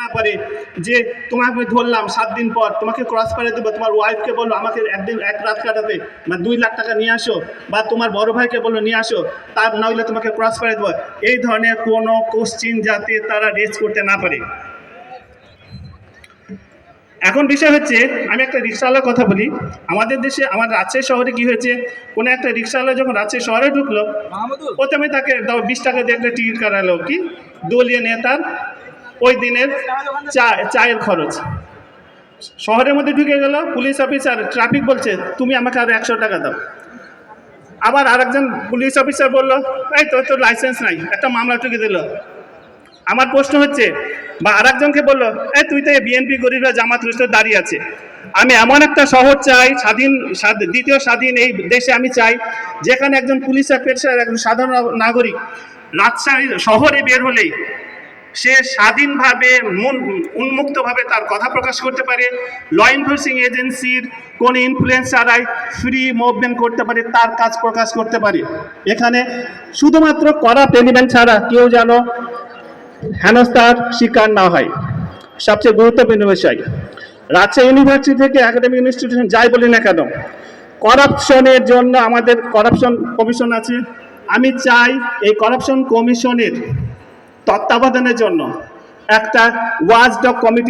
না পারে যে তোমাকে ধরলাম সাত দিন পর তোমাকে ক্রস করে দেবো তোমার ওয়াইফকে বলল আমাকে একদিন এক রাত কাটাতে বা দুই লাখ টাকা নিয়ে আসো বা তোমার বড় ভাইকে বলল নিয়ে আসো তার নইলে তোমাকে ক্রস করে দেবো। এই ধরনের কোনো কোশ্চিন যাতে তারা রেজ করতে না পারে। এখন বিষয় হচ্ছে আমি একটা রিক্সাওয়ালার কথা বলি। আমাদের দেশে আমার রাজশাহী শহরে কি হয়েছে কোনো একটা রিক্সাওয়ালা যখন রাজশাহী শহরে ঢুকলো প্রথমে তাকে দাও বিশ টাকা দিয়ে একটা টিকিট কাটালো কি? দলীয় নেতার ওই দিনের চা চায়ের খরচ। শহরের মধ্যে ঢুকে গেল, পুলিশ অফিসার ট্রাফিক বলছে, তুমি আমাকে আরও একশো টাকা দাও। আবার আরেকজন পুলিশ অফিসার বলল, এই তোর তো লাইসেন্স নাই, একটা মামলা টুকে দিল। আমার প্রশ্ন হচ্ছে, বা আরেকজনকে বলল, এই, তুই তো বিএনপি গরিবরা জামাত রুস্তে দাঁড়িয়ে আছে। আমি এমন একটা শহর চাই, স্বাধীন দ্বিতীয় স্বাধীন এই দেশে আমি চাই, যেখানে একজন পুলিশ অফিসার, একজন সাধারণ নাগরিক রাজশাহী শহরে বের হলেই সে স্বাধীনভাবে মন উন্মুক্তভাবে তার কথা প্রকাশ করতে পারে। ল এনফোর্সিং এজেন্সির কোন ইনফ্লুয়েন্স ছাড়াই ফ্রি মুভমেন্ট করতে পারে, তার কাজ প্রকাশ করতে পারে। এখানে শুধুমাত্র করাপ্ট এলিমেন্ট ছাড়া কেউ যেন হেনস্থার শিকার না হয়। সবচেয়ে গুরুত্বপূর্ণ বিষয়, রাজশাহী ইউনিভার্সিটি থেকে একাডেমিক ইনস্টিটিউশন যাই বলি না কেন করাপশনের জন্য আমাদের করাপশন কমিশন আছে। আমি চাই এই করাপশন কমিশনের তত্ত্বাবধানের জন্য একটা ওয়াজ ডক কমিটি